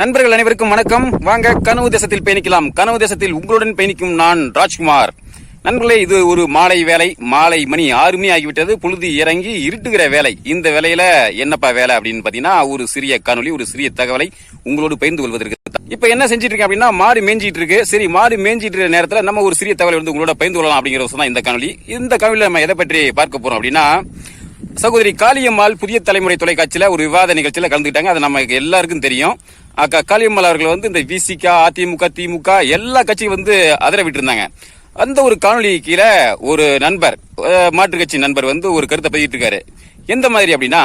நண்பர்கள் அனைவருக்கும் வணக்கம். வாங்க கனவு தேசத்தில் பயணிக்கலாம். கனவு தேசத்தில் உங்களுடன் பயணிக்கும் நான் ராஜ்குமார். நண்பர்களே இது ஒரு மாலை வேலை மாலை மணி ஆறு மணி ஆகிவிட்டது. பொழுது இறங்கி இருட்டுகிற வேலை இந்த வேலையில என்னப்பா வேலை அப்படின்னு பாத்தீங்கன்னா ஒரு சிறிய காணொலி ஒரு சிறிய தகவலை உங்களோடு பகிர்ந்து கொள்வதற்கு இப்ப என்ன செஞ்சிட்டு இருக்கேன் அப்படின்னா மாடு மேஞ்சிட்டு இருக்கு. சரி மாடு மேஞ்சிட்டு இருக்கிற நேரத்துல நம்ம ஒரு சிறிய தகவலை வந்து உங்களோட பகிர்ந்து கொள்ளலாம் அப்படிங்கிற தான் இந்த காணொலி இந்த காணொலியில நம்ம எதை பற்றி பார்க்க போறோம் அப்படின்னா சகோதரி காளியம்மாள் புதிய தலைமுறை தொலைக்காட்சியில் ஒரு விவாத நிகழ்ச்சியில் கலந்துக்கிட்டாங்க. அது நமக்கு எல்லாருக்கும் தெரியும். அக்கா காளியம்மாள் அவர்கள் வந்து இந்த விசிகா அதிமுக திமுக எல்லா கட்சியும் வந்து அதிர விட்டுருந்தாங்க. அந்த ஒரு காணொலி கீழே ஒரு நண்பர் மாற்றுக் கட்சி நண்பர் வந்து ஒரு கருத்தை பதிவிட்டு இருக்காரு. எந்த மாதிரி அப்படின்னா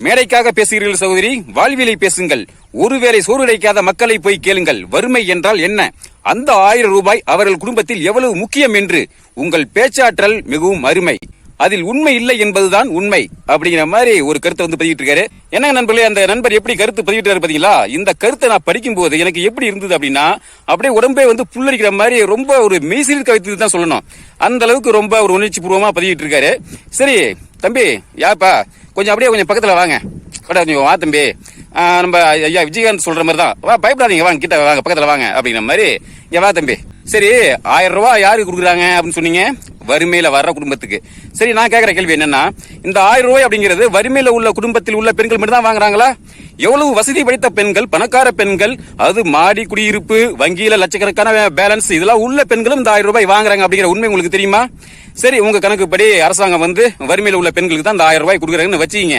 மேடைக்காக பேசுகிறீர்கள் சகோதரி வாழ்வியலை பேசுங்கள். ஒருவேளை சோறு கிடைக்காத மக்களை போய் கேளுங்கள். வறுமை என்றால் என்ன? அந்த ஆயிரம் ரூபாய் அவர்கள் குடும்பத்தில் எவ்வளவு முக்கியம் என்று. உங்கள் பேச்சாற்றல் மிகவும் அருமை. அதில் உண்மை இல்லை என்பதுதான் உண்மை அப்படிங்கிற மாதிரி ஒரு கருத்தை வந்து பதிவிட்டு இருக்காரு. என்ன நண்பர்களே அந்த நண்பர் எப்படி கருத்து பதிவிட்டாரு பாத்தீங்களா இந்த கருத்தை நான் படிக்கும் போது எனக்கு எப்படி இருந்தது அப்படின்னா அப்படியே உடம்பே வந்து புல்லரிக்கிற மாதிரி ரொம்ப ஒரு மெய்சிலிருக்க வைத்தது தான் சொல்லணும். அந்த அளவுக்கு ரொம்ப ஒரு உணர்ச்சி பூர்வமா பதிவிட்டு இருக்காரு. சரி தம்பி யாப்பா கொஞ்சம் அப்படியே கொஞ்சம் பக்கத்துல வாங்க. கொஞ்சம் வா தம்பி. நம்ம ஐயா விஜயகாந்த் சொல்ற மாதிரி தான். வா பயப்படாதீங்க வாங்க கிட்ட வாங்க பக்கத்துல வாங்க அப்படிங்கிற மாதிரி. இங்க வா தம்பி. சரி ஆயிரம் ரூபாய் யாருக்கு கொடுக்குறாங்க அப்படின்னு சொன்னீங்க? வறுமையில வர்ற குடும்பத்துக்கு. சரி நான் கேட்குற கேள்வி என்னன்னா இந்த ஆயிரம் ரூபாய் அப்படிங்கிறது வறுமையில உள்ள குடும்பத்தில் உள்ள பெண்கள் மட்டும் தான் வாங்குறாங்களா? எவ்வளவு வசதி படித்த பெண்கள் பணக்கார பெண்கள் அது மாடி குடியிருப்பு வங்கியில லட்சக்கணக்கான பேலன்ஸ் இதெல்லாம் உள்ள பெண்களும் இந்த ஆயிரம் ரூபாய் வாங்குறாங்க அப்படிங்கிற உண்மை உங்களுக்கு தெரியுமா? சரி உங்க கணக்குப்படி அரசாங்கம் வந்து வறுமையில உள்ள பெண்களுக்கு தான் இந்த ஆயிரம் ரூபாய் கொடுக்குறாங்கன்னு வச்சுக்கீங்க.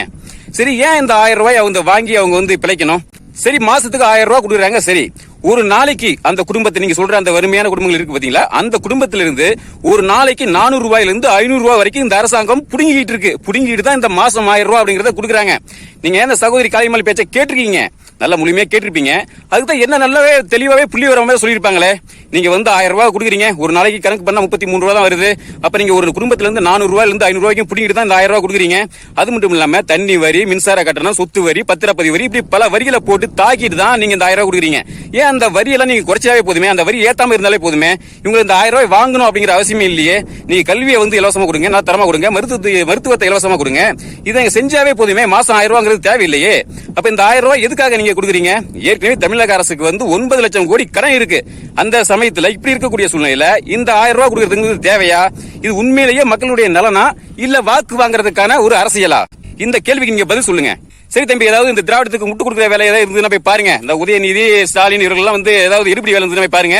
சரி ஏன் இந்த ஆயிரம் ரூபாய் அவங்க வாங்கி அவங்க வந்து பிழைக்கணும்? சரி மாசத்துக்கு ஆயிரம் ரூபாய் கொடுக்குறாங்க சரி. ஒரு நாளைக்கு அந்த குடும்பத்தை நீங்க சொல்ற அந்த வறுமையான குடும்பங்கள் இருக்கு பாத்தீங்களா? அந்த குடும்பத்திலிருந்து ஒரு நாளைக்கு நானூறு ரூபாயில இருந்து ஐநூறு ரூபாய் வரைக்கும் இந்த அரசாங்கம் புடுங்கிட்டு இருக்கு. புடுங்கிட்டு தான் இந்த மாசம் ஆயிரம் ரூபாய் அப்படிங்கறத கொடுக்குறாங்க. நீங்க ஏன் சகோதரி காளிமல் பேச்சை கேட்டிருக்கீங்க? நல்ல முழுமையாக கேட்டிருப்பீங்க. அதுதான் என்ன நல்லாவே தெளிவாகவே புள்ளி வர மாதிரி சொல்லியிருப்பாங்களே. நீங்கள் வந்து ஆயிரம் ரூபா கொடுக்குறீங்க. ஒரு நாளைக்கு கணக்கு பண்ணால் முப்பத்தி மூணு ரூபா தான் வருது. அப்போ நீங்கள் ஒரு குடும்பத்திலேருந்து இருந்து நானூறு இருந்து பிடிக்கிட்டு தான் இந்த ஆயிரம் ரூபாய் கொடுக்குறீங்க. அது மட்டும் இல்லாமல் தண்ணி வரி மின்சார கட்டணம் சொத்து வரி பத்திரப்பதிவு வரி இப்படி பல வரிகளை போட்டு தாக்கிட்டு தான் நீங்கள் இந்த ஆயிரம் ரூபா கொடுக்குறீங்க. ஏன் அந்த வரியெல்லாம் நீங்கள் குறைச்சாவே போதுமே? அந்த வரி ஏற்றாமல் இருந்தாலே போதுமே? இவங்க இந்த ஆயிரம் ரூபாய் வாங்கணும் அப்படிங்கிற அவசியமே இல்லையே. நீங்கள் கல்வியை வந்து இலவசமாக கொடுங்க. நான் தரமாக கொடுங்க. மருத்துவத்தை மருத்துவத்தை இலவசமாக கொடுங்க. இதை செஞ்சாவே போதுமே? மாதம் ஆயிரம் ரூபாங்கிறது தேவையில்லையே. அப்போ இந்த ஆயிரம் ரூபாய் எதுக்காக நீங்க கொடுக்குறீங்க? ஏற்கனவே தமிழக அரசுக்கு வந்து ஒன்பது லட்சம் கோடி கடன் இருக்கு. அந்த சமயத்துல இப்படி இருக்கக்கூடிய சூழ்நிலையில இந்த ஆயிரம் ரூபாய் கொடுக்கறதுங்கிறது தேவையா? இது உண்மையிலேயே மக்களுடைய நலனா? இல்ல வாக்கு வாங்குறதுக்கான ஒரு அரசியலா? இந்த கேள்விக்கு நீங்க பதில் சொல்லுங்க. சரி தம்பி ஏதாவது இந்த திராவிடத்துக்கு முட்டு கொடுக்குற வேலை ஏதாவது இருந்ததுன்னா போய் பாருங்க. இந்த உதயநிதி ஸ்டாலின் இவர்கள்லாம் வந்து ஏதாவது இருப்படி வேலை இருந்ததுன்னா போய் பாருங்க.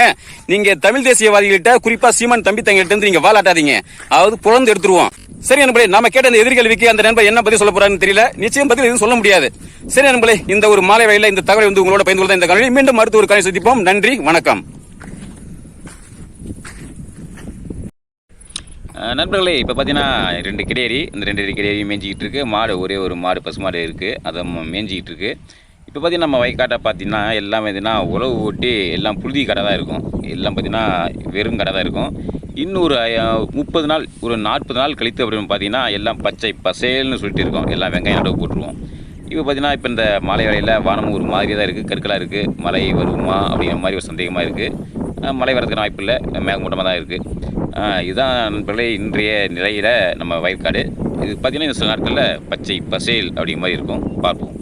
நீங்க தமிழ் தேசியவாதிகள்கிட்ட குறிப்பா சீமான் தம்பி தங்கிட்ட இருந்து நீங்க வாலாட்டாதீங்க. அதாவது புலந்து எடுத்துருவோம். சரி நண்பர்களே நாம கேட்ட இந்த எதிர்கல்விக்கு அந்த நண்பர் என்ன பதில் சொல்ல போறாருன்னு தெரியல. நிச்சயம் பதில் எதுவும் சொல்ல முடியாது. சரி நண்பர்களே இந்த ஒரு மாலை வேளையில இந்த தகவலை வந்து உங்களோட பயந்து கொள்ள இந்த காலையில் மீண்டும் மருத்துவ ஒரு காலை சந்திப்போம். நன்றி வணக்கம். நண்பர்களே இப்போ பார்த்தீங்கன்னா ரெண்டு கிடையரி இந்த ரெண்டு கிடையரி மேய்ஞ்சிக்கிட்டு இருக்கு. மாடு ஒரே ஒரு மாடு பசு மாடு இருக்குது அதை ம- மேய்ஞ்சிக்கிட்டு இருக்கு. இப்போ பார்த்தீங்கன்னா நம்ம வயக்காட்டை பார்த்தீங்கன்னா எல்லாம் பார்த்தீங்கன்னா உழவு ஓட்டி எல்லாம் புழுதி கடை தான் இருக்கும். எல்லாம் பார்த்தீங்கன்னா வெறும் கடை தான் இருக்கும். இன்னொரு முப்பது நாள் ஒரு நாற்பது நாள் கழித்து அப்படின்னு பார்த்தீங்கன்னா எல்லாம் பச்சை பசேல்னு சொல்லிட்டு இருக்கோம். எல்லாம் வெங்காயம் நடவு போட்டுருவோம். இப்போ பார்த்தீங்கன்னா இப்போ இந்த மலை வேலையில் வானமும் ஒரு மாதிரி தான் இருக்குது கற்களாக இருக்குது மழை வருமா அப்படிங்கிற மாதிரி ஒரு சந்தேகமாக இருக்குது மழை வரதுக்கான வாய்ப்பு இல்லை. மேகமூட்டமாக தான் இருக்குது இதுதான் நண்பர்களே இன்றைய நிலையில் நம்ம வயற்காடு இது பார்த்திங்கன்னா இந்த சில நாட்களில் பச்சை பசேல் அப்படிங்கிற மாதிரி இருக்கும். பார்ப்போம்.